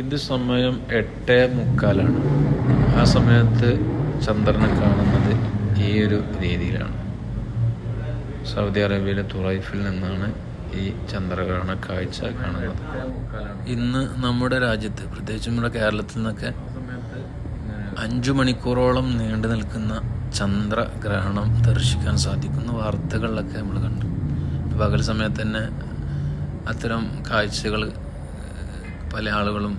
ഇത് സമയം എട്ടേ മുക്കാലാണ്. ആ സമയത്ത് ചന്ദ്രനെ കാണുന്നത് ഈ ഒരു രീതിയിലാണ്. സൗദി അറേബ്യയിലെ തുറൈഫിൽ നിന്നാണ് ഈ ചന്ദ്രഗ്രഹണ കാഴ്ച കാണുന്നത്. ഇന്ന് നമ്മുടെ രാജ്യത്ത് പ്രത്യേകിച്ച് നമ്മുടെ കേരളത്തിൽ നിന്നൊക്കെ അഞ്ചു മണിക്കൂറോളം നീണ്ടു നിൽക്കുന്ന ചന്ദ്രഗ്രഹണം ദർശിക്കാൻ സാധിക്കുന്ന വാർത്തകളിലൊക്കെ നമ്മൾ കണ്ടു. പകൽ സമയത്ത് തന്നെ അത്തരം കാഴ്ചകൾ പല ആളുകളും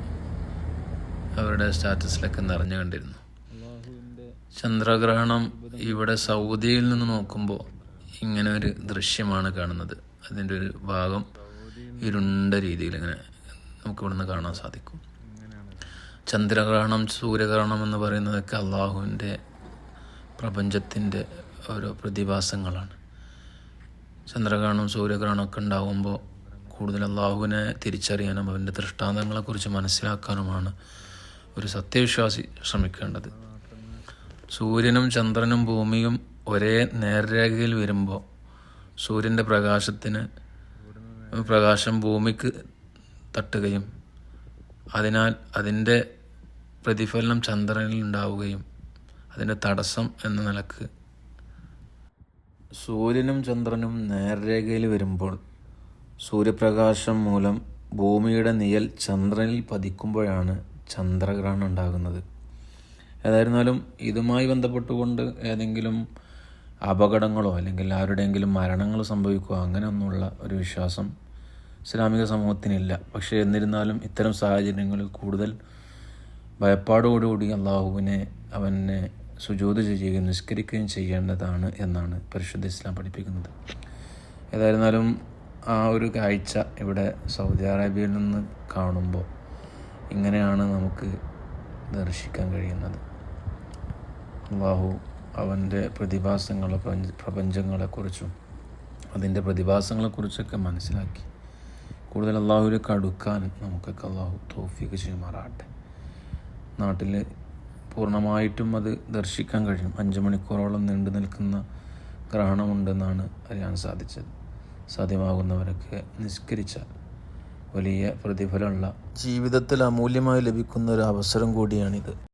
അവരുടെ സ്റ്റാറ്റസിലൊക്കെ നിറഞ്ഞു കണ്ടിരുന്നു ചന്ദ്രഗ്രഹണം ഇവിടെ സൗദിയിൽ നിന്ന് നോക്കുമ്പോൾ ഇങ്ങനെ ഒരു ദൃശ്യമാണ് കാണുന്നത്. അതിന്റെ ഒരു ഭാഗം ഇരുണ്ട രീതിയിൽ ഇങ്ങനെ നമുക്ക് ഇവിടുന്ന് കാണാൻ സാധിക്കും. ചന്ദ്രഗ്രഹണം സൂര്യഗ്രഹണം എന്ന് പറയുന്നതൊക്കെ അള്ളാഹുവിന്റെ പ്രപഞ്ചത്തിന്റെ ഓരോ പ്രതിഭാസങ്ങളാണ്. ചന്ദ്രഗ്രഹണം സൂര്യഗ്രഹണമൊക്കെ ഉണ്ടാകുമ്പോൾ കൂടുതൽ അള്ളാഹുവിനെ തിരിച്ചറിയാനും അവന്റെ ദൃഷ്ടാന്തങ്ങളെക്കുറിച്ച് മനസ്സിലാക്കാനുമാണ് ഒരു സത്യവിശ്വാസി ശ്രമിക്കേണ്ടത്. സൂര്യനും ചന്ദ്രനും ഭൂമിയും ഒരേ നേർരേഖയിൽ വരുമ്പോൾ സൂര്യന്റെ പ്രകാശത്തിന് പ്രകാശം ഭൂമിക്ക് തട്ടുകയും അതിനാൽ അതിന്റെ പ്രതിഫലനം ചന്ദ്രനിൽ ഉണ്ടാവുകയും അതിന്റെ തടസ്സം എന്ന നിലയ്ക്ക്. സൂര്യനും ചന്ദ്രനും നേർരേഖയിൽ വരുമ്പോൾ സൂര്യപ്രകാശം മൂലം ഭൂമിയുടെ നിഴൽ ചന്ദ്രനിൽ പതിക്കുമ്പോഴാണ് ചന്ദ്രഗ്രഹണം ഉണ്ടാകുന്നത്. ഏതായിരുന്നാലും ഇതുമായി ബന്ധപ്പെട്ടുകൊണ്ട് ഏതെങ്കിലും അപകടങ്ങളോ അല്ലെങ്കിൽ ആരുടെയെങ്കിലും മരണങ്ങൾ സംഭവിക്കുകയോ അങ്ങനെയൊന്നുമുള്ള ഒരു വിശ്വാസം ഇസ്ലാമിക സമൂഹത്തിനില്ല. പക്ഷേ എന്നിരുന്നാലും ഇത്തരം സാഹചര്യങ്ങളിൽ കൂടുതൽ ഭയപ്പാടോടുകൂടി അള്ളാഹുവിനെ അവനെ സുജോത ചെയ്യുകയും നിസ്കരിക്കുകയും ചെയ്യേണ്ടതാണ് എന്നാണ് പരിശുദ്ധ ഇസ്ലാം പഠിപ്പിക്കുന്നത്. ഏതായിരുന്നാലും ആ ഒരു കാഴ്ച ഇവിടെ സൗദി അറേബ്യയിൽ നിന്ന് കാണുമ്പോൾ ഇങ്ങനെയാണ് നമുക്ക് ദർശിക്കാൻ കഴിയുന്നത്. അള്ളാഹു അവന്റെ പ്രതിഭാസങ്ങളെ പ്രപഞ്ച പ്രപഞ്ചങ്ങളെക്കുറിച്ചും അതിന്റെ പ്രതിഭാസങ്ങളെക്കുറിച്ചൊക്കെ മനസ്സിലാക്കി. കൂടുതൽ അള്ളാഹുവിലേക്ക് അടുക്കാൻ നമുക്കൊക്കെ അള്ളാഹു തോഫിക്ക് ചെയ്യുമാറാകട്ടെ. നാട്ടിൽ പൂർണമായിട്ടും അത് ദർശിക്കാൻ കഴിയും. അഞ്ച് മണിക്കൂറോളം നീണ്ടു നിൽക്കുന്ന ഗ്രഹണമുണ്ടെന്നാണ് അറിയാൻ സാധിച്ചത്. സാധ്യമാകുന്നവരൊക്കെ നിഷ്കരിച്ച വലിയ പ്രതിഫലമുള്ള ജീവിതത്തിൽ അമൂല്യമായി ലഭിക്കുന്ന ഒരു അവസരം കൂടിയാണിത്.